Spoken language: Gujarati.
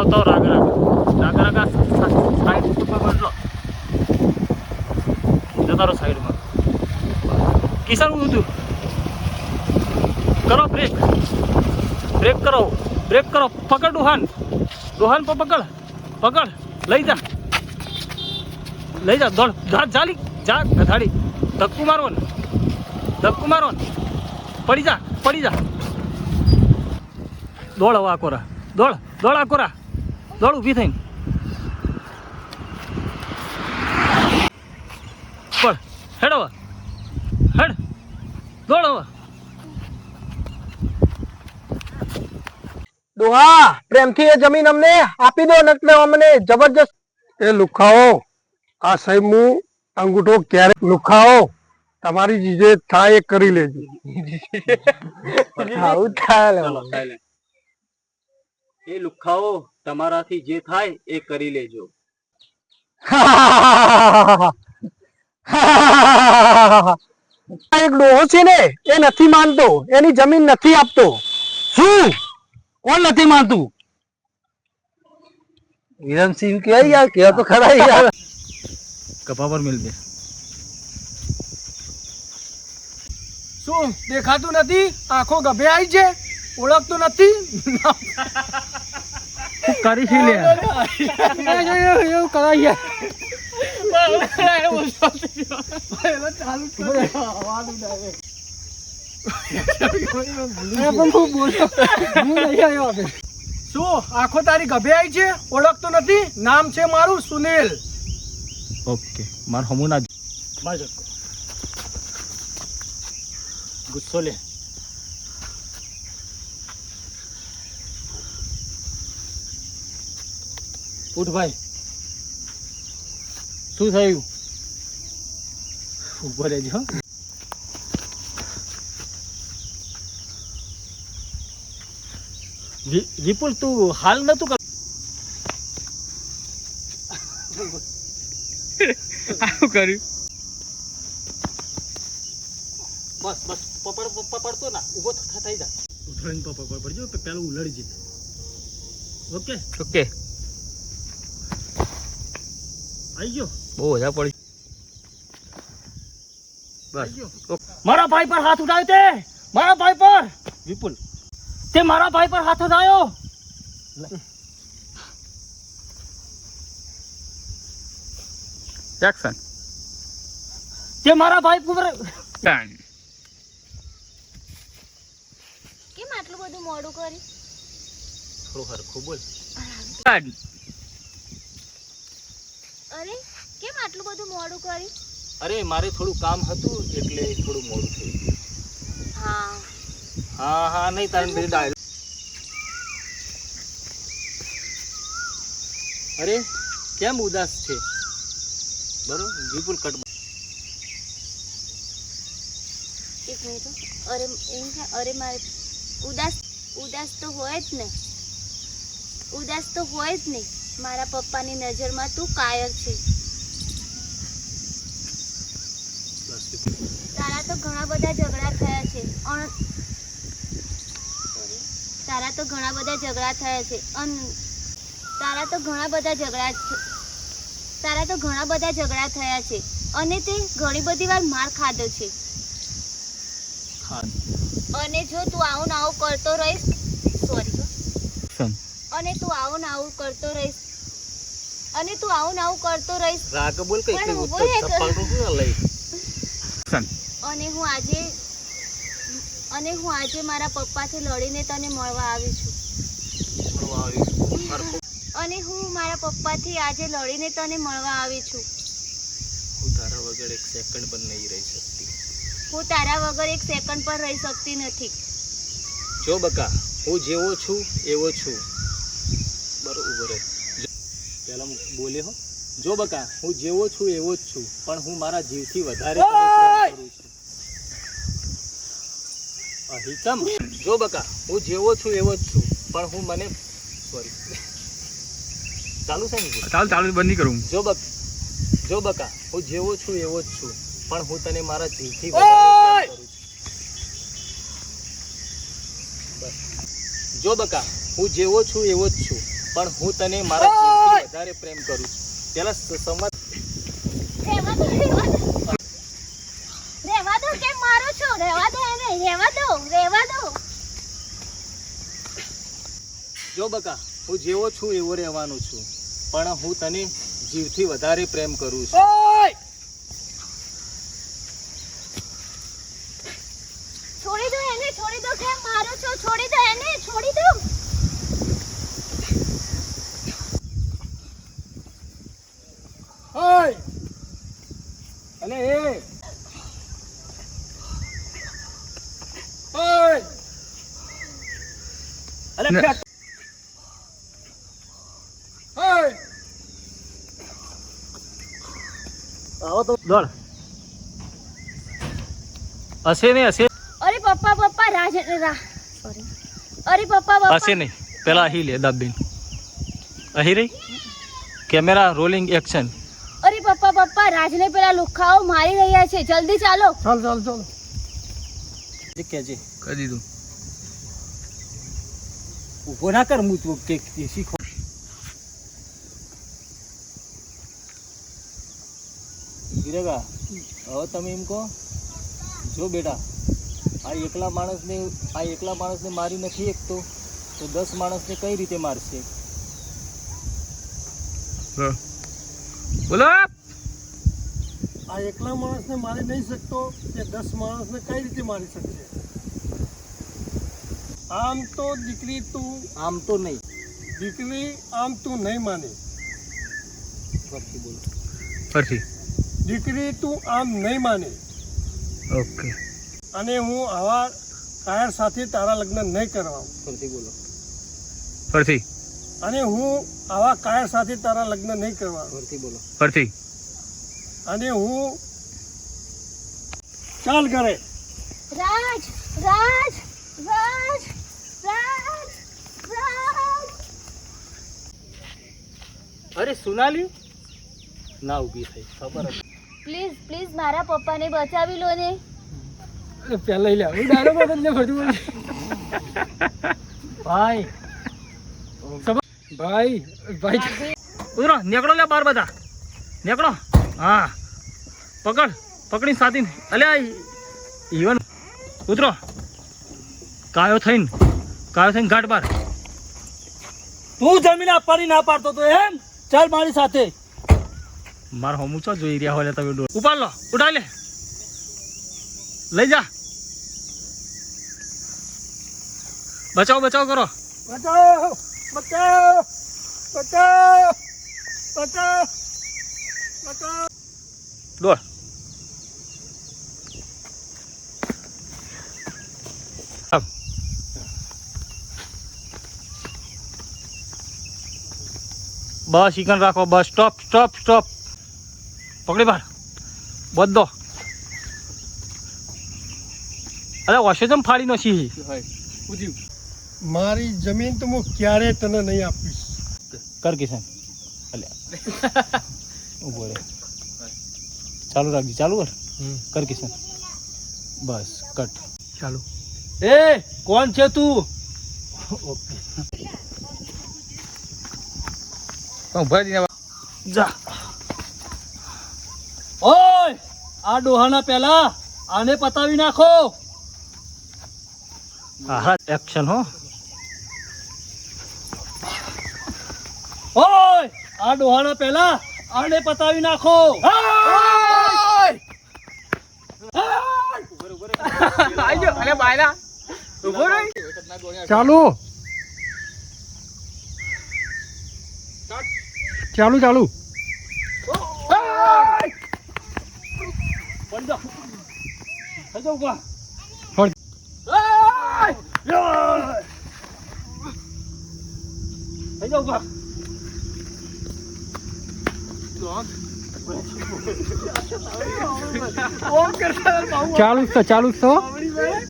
આવતો રાગ રાગ રાગ રાગ સાઈડ ઉપર બદલો જતા રહો સાઈડમાં. હું તું કરો બ્રેક. બ્રેક કરો. બ્રેક કરો. પકડ ડોહાન. ડોહાન પર પકડ. પકડ. લઈ જા. લઈ જા. દોડ. જા જાલી. જા, ગધાડી. ધક્કુ મારો ને ધક્કુ મારો ને પડી જા. પડી જા. દોડ હવે આકોરા દોડ. દોડ આકોરા દોડ ઊભી થઈને. પણ હેડ હવે. હેડ. દોડ હવે. દોહા પ્રેમથી એ જમીન અમને આપી દો એટલે અમને જબરજસ્ત. એ લુખાઓ આ સાહેબ હું અંગૂઠો ક્યારે લુખાઓ તમારી જીજે થાય એ કરી લેજો. આવું થાય એ લુખાઓ તમારાથી જે થાય એ કરી લેજો. એક ડોહો છે ને એ નથી માનતો એની જમીન નથી આપતો. શું? કોણ નથી માનતું? વિરમસિંહ કે યાર કે તો ખરા યાર. કપા પર મિલ દે શું દેખાતું નથી? આંખો ગભે આવી છે? ઓળખતું નથી? કરી છે લે? એવું કરાય શું આખો તારી ગભે આવી છે? ઓળખતો નથી? નામ છે મારું સુનિલ. ઓકે મારું હમુ ના ગુસ્સો લે. ઉઠ ભાઈ. શું થયું? ઊભો રહેજો વિપુલ તું હાલ નતું કર આવું કર્યું. બસ બસ. પપડ પપડતો ના. ઊભો થઈ જાય ઉઠાઈને પપડ પડજો પેલું ઉલડી જશે. ઓકે? ઓકે. આવી ગયો. બહુ વધારે પડી. બસ. મારા ભાઈ પર હાથ ઉઠાવ્યો તે. મારા ભાઈ પર. વિપુલ. તે મારા ભાઈ પર હાથ ઉઠાવ્યો. એક્શન તે મારા ભાઈ પર. કેમ આટલું બધું મોડું કર્યું? થોડું હરખું બોલ. અરે કેમ આટલું બધું મોડું કર્યું? અરે મારે થોડું કામ હતું એટલે થોડું મોડું થયું. હા. હા હા નહીં તારે પેલી ડાયલ અરે કેમ ઉદાસ છે? બરોબર વિપુલ કટ એક મિનિટ અરે એમ છે અરે મારે ઉદાસ ઉદાસ તો હોય જ ને. ઉદાસ તો હોય જ ને. મારા પપ્પાની નજરમાં તું કાયર છે. તારા તો ઘણા બધા ઝઘડા થયા છે. તારા તો ઘણા બધા ઝઘડા થયા છે. અન તારા તો ઘણા બધા ઝઘડા તારા તો ઘણા બધા ઝઘડા થયા છે. અને તે ઘણી બધી વાર માર ખાધો છે. અને જો તું આવું ને આવું કરતો રહીશ સોરી અને તું આવું ને આવું કરતો રહીશ. અને તું આવું ને આવું કરતો રહીશ. રાગ બોલ કઈ કઈ ઉત્તર લઈ? અને હું આજે અને હું આજે મારા પપ્પાથી લડીને તને મળવા આવી છું. અને હું મારા પપ્પાથી આજે લડીને તને મળવા આવી છું. હું તારા વગર એક સેકન્ડ પણ નહીં રહી શકતી. હું તારા વગર એક સેકન્ડ પર રહી શકતી નથી. જો બકા હું જેવો છું એવો છું. પેલા બોલે હો. જો બકા હું જેવો છું એવો જ છું પણ હું મારા જીવથી વધારે તને કરું છું. જો બકા હું જેવો છું એવો જ છું પણ હું મને સોરી ચાલુ છે ને ચાલ ચાલુ બંધ નહીં કરું. જો બક જો બકા હું જેવો છું એવો જ છું પણ હું તને મારા જીવથી વધારે કરું છું. જો બકા હું જેવો છું એવો જ છું પણ હું તને મારા વધારે પ્રેમ કરું છું. પેલા સંવાદ રહેવા દો રહેવા દો. કેમ મારો છો? રહેવા દો એને રહેવા દો રહેવા દો. જો બકા હું જેવો છું એવો રહેવાનો છું. પણ હું તને જીવથી વધારે પ્રેમ કરું છું. છોડી દો એને છોડી દો કેમ મારો છો છોડી દો એને છોડી દો અને એ ઓય અલે ફેંક. આવો તો દોડ. હશે નહીં હશે? અરે પપ્પા પપ્પા રાજ સોરી અરે પપ્પા હશે નહીં. પેલા અહીં લે દાબીન અહીં રહી? કેમેરા રોલિંગ એક્શન અરે પપ્પા પપ્પા રાજને પેલા લુખાઓ મારી રહ્યા છે. જલ્દી ચાલો. ચાલ ચાલ ચાલ. કેજે કરી દીધું. ઊભો ના કર હું તું કે શીખો ગિરેગા હવે તમે એમ કહો જો બેટા આ એકલા માણસને આ એકલા માણસને મારી નથી એકતો તો દસ માણસને કઈ રીતે મારશે? બોલો. આ એકલા માણસને મારી નહીં શકતો તે દસ માણસને કઈ રીતે મારી શકશે? આમ તો દીકરી તું આમ તો નહીં. દીકરી આમ તું નહીં માને. ફરથી બોલો. ફરથી. દીકરી તું આમ નહીં માને. ઓકે. અને હું આવા કાયર સાથે તારા લગ્ન નહીં કરવા. ફરથી બોલો. ફરથી. અને હું આવા કાયર સાથે તારા લગ્ન નહીં કરવા. ફરથી બોલો. ફરથી. અને હું ચાલ ઘરે. રાજ રાજ રાજ રાજ રાજ. અરે સોનાલી? ના ઊભી થઈ. ખબર હતી પ્લીઝ પ્લીઝ મારા પપ્પાને બચાવી લો ને. પહેલા લે. હું ડાયરો બદલને ફરતું ભાઈ. ભાઈ ભાઈ. ઉતરો, નીકળો લે બાર બધા. નીકળો. હા. પકડ. પકડી સાથી અલ્યા ઈવન. ઉતરો. કાયો થઈને. કાયો થઈને ઘાટ બાર. તું જમીન આપવાની ના પાડતો તો એમ? ચાલ મારી સાથે. માર હમું છો જોઈ રહ્યા હોય તમે ડોર ઉપાડ લો ઉઠાઈ લે. લઈ જા. બચાવ બચાવ કરો. બચાવ બચાવ બચાવ બચાવ બચાવ. ડોર બસ ચિકન રાખો. બસ સ્ટોપ સ્ટોપ સ્ટોપ. પકડી બાર. બધો અરે ઓછો જેમ ફાડી નસી મારી જમીન તો હું ક્યારે તને નહીં આપીશ. કર કિશન અલ્યા ઊભો રે ચાલુ રાખજે ચાલુ કર. કર કિશન બસ કટ. ચાલુ. એ કોણ છે તું? જા ઓય આ ડોહાના પહેલા આને પતાવી નાખો. હા એક્શન હો. ઓય આ ડોહાના પહેલા આને પતાવી નાખો. ચાલુ. ચાલુ ચાલુ. થઈ જાઓ ઊભા. જાઓ ઊભા. ચાલુ તો ચાલુ તો.